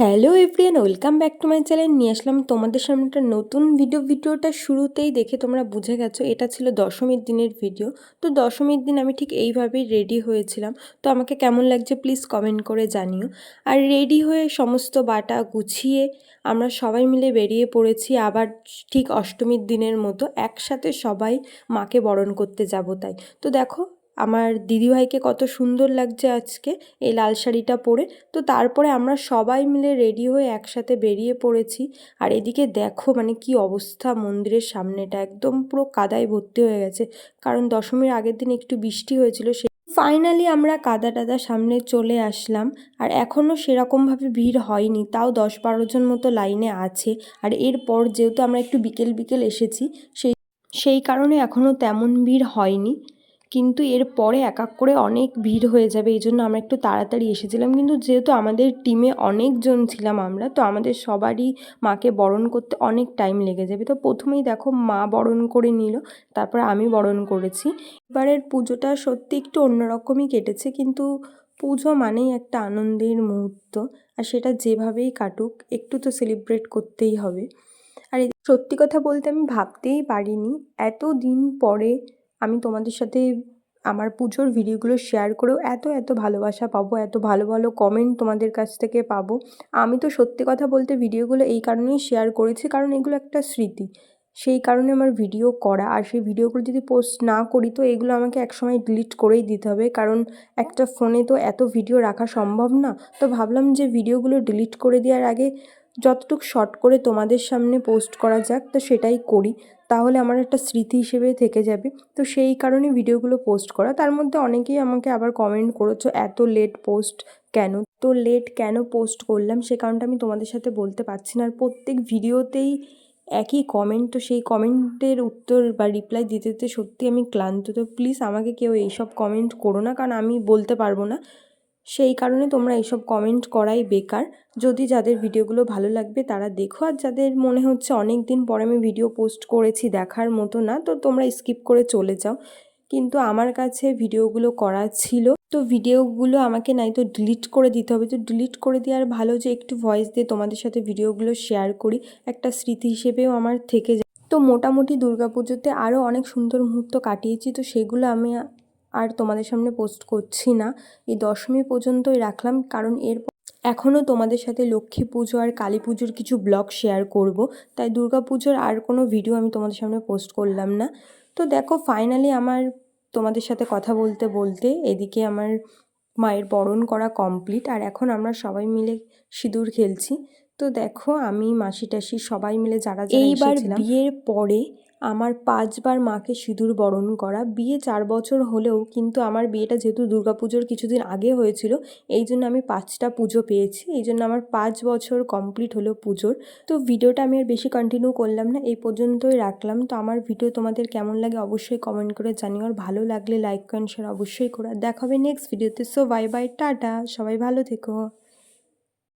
Hello everyone welcome back to my channel. নিয়ে আসলাম তোমাদের সামনে একটা নতুন ভিডিও। ভিডিওটা শুরুতেই দেখে তোমরা বুঝে গেছো, এটা ছিল দশমীর দিনের ভিডিও। তো দশমীর দিন আমি ঠিক এইভাবেই রেডি হয়েছিলাম। তো আমাকে কেমন লাগছে প্লিজ কমেন্ট করে জানিও। আর রেডি হয়ে সমস্ত বাটা গুছিয়ে আমরা সবাই মিলে বেরিয়ে পড়েছি আবার ঠিক অষ্টমীর দিনের মতো। একসাথে সবাই মাকে বরণ করতে যাব তাই। তো দেখো আমার দিদিভাইকে কত সুন্দর লাগছে আজকে এই লাল শাড়িটা পরে। তো তারপরে আমরা সবাই মিলে রেডি হয়ে একসাথে বেরিয়ে পড়েছি। আর এদিকে দেখো মানে কি অবস্থা, মন্দিরের সামনেটা একদম পুরো কাদায় ভর্তি হয়ে গেছে। কারণ দশমীর আগের দিন একটু বৃষ্টি হয়েছিল, সে ফাইনালি আমরা কাদা টাদা সামনে চলে আসলাম। আর এখনও সেরকমভাবে ভিড় হয়নি, তাও দশ বারো জন মতো লাইনে আছে। আর এরপর যেহেতু আমরা একটু বিকেল বিকেল এসেছি, সেই সেই কারণে এখনও তেমন ভিড় হয়নি। কিন্তু এর পরে এক এক করে অনেক ভিড় হয়ে যাবে, এই জন্য আমরা একটু তাড়াতাড়ি এসেছিলাম। কিন্তু যেহেতু আমাদের টিমে অনেকজন ছিলাম আমরা, তো আমাদের সবারই মাকে বরণ করতে অনেক টাইম লেগে যাবে। তো প্রথমেই দেখো মা বরণ করে নিল, তারপর আমি বরণ করেছি। এবারের পুজোটা সত্যি একটু অন্যরকমই কেটেছে, কিন্তু পুজো মানেই একটা আনন্দের মুহূর্ত, আর সেটা যেভাবেই কাটুক, একটু তো সেলিব্রেট করতেই হবে। আর সত্যি কথা বলতে আমি ভাবতেই পারিনি এত দিন পরে আমি তোমাদের সাথে আমার পুজোর ভিডিওগুলো শেয়ার করেও এত এত ভালোবাসা পাবো, এত ভালো ভালো কমেন্ট তোমাদের কাছ থেকে পাবো। আমি তো সত্যি কথা বলতে ভিডিওগুলো এই কারণেই শেয়ার করেছি, কারণ এগুলো একটা স্মৃতি। সেই কারণে আমার ভিডিও করা, আর সেই ভিডিওগুলো যদি পোস্ট না করি তো এগুলো আমাকে একসময় ডিলিট করেই দিতে হবে। কারণ একটা ফোনে তো এত ভিডিও রাখা সম্ভব না। তো ভাবলাম যে ভিডিওগুলো ডিলিট করে দেওয়ার আগে যতটুকু শর্ট করে তোমাদের সামনে পোস্ট করা যাক, তো সেটাই করি। তাহলে আমার একটা স্মৃতি হিসেবে থেকে যাবে। তো সেই কারণে ভিডিওগুলো পোস্ট করা। তার মধ্যে অনেকেই আমাকে আবার কমেন্ট করেছ, এত লেট পোস্ট কেন? তো লেট কেন পোস্ট করলাম, সে কারণটা আমি তোমাদের সাথে বলতে পারছি না। আর প্রত্যেক ভিডিওতেই একই কমেন্ট তো সেই কমেন্টের উত্তর বা রিপ্লাই দিতে দিতে সত্যি আমি ক্লান্ত। তো প্লিজ আমাকে কেউ এইসব কমেন্ট করো না, কারণ আমি বলতে পারব না। সেই কারণে তোমরা এইসব কমেন্ট করাই বেকার। যদি যাদের ভিডিওগুলো ভালো লাগবে তারা দেখো। আর যাদের মনে হচ্ছে অনেক দিন পরে আমি ভিডিও পোস্ট করেছি দেখার মতো না, তো তোমরা স্কিপ করে চলে যাও। কিন্তু আমার কাছে ভিডিওগুলো করা ছিল, তো ভিডিওগুলো আমাকে নাই তো ডিলিট করে দিতে হবে। তো ডিলিট করে দেওয়ার ভালো যে একটু ভয়েস দিয়ে তোমাদের সাথে ভিডিওগুলো শেয়ার করি, একটা স্মৃতি হিসেবেও আমার থেকে যায়। তো মোটামুটি দুর্গাপুজোতে আরও অনেক সুন্দর মুহূর্ত কাটিয়েছি, তো সেগুলো আমি আর তোমাদের সামনে পোস্ট করছি না। এই দশমী পর্যন্তই রাখলাম কারণ এর এখনও তোমাদের সাথে লক্ষ্মী পুজো আর কালী পুজোর কিছু ব্লগ শেয়ার করব। তাই দুর্গা পুজোর আর কোনো ভিডিও আমি তোমাদের সামনে পোস্ট করলাম না। তো দেখো ফাইনালি আমার তোমাদের সাথে কথা বলতে বলতে এদিকে আমার মায়ের বরণ করা কমপ্লিট আর এখন আমরা সবাই মিলে সিঁদুর খেলছি। তো দেখো আমি মাসি টাসি সবাই মিলে যারা এইবার বিয়ের পরে আমার পাঁচবার মাকে সিঁদুর বরণ করা। বিয়ে চার বছর হলেও কিন্তু আমার বিয়েটা যেহেতু দুর্গাপুজোর কিছুদিন আগে হয়েছিল, এই জন্য আমি পাঁচটা পুজো পেয়েছি। এই জন্য আমার পাঁচ বছর কমপ্লিট হলো পুজোর। তো ভিডিওটা আমি আর বেশি কন্টিনিউ করলাম না, এই পর্যন্তই রাখলাম। তো আমার ভিডিও তোমাদের কেমন লাগে অবশ্যই কমেন্ট করে জানিও। আর ভালো লাগলে লাইক কমেন্ট শেয়ার অবশ্যই করা। দেখা হবে নেক্সট ভিডিওতে সো বাই বাই টাটা। সবাই ভালো থেকো।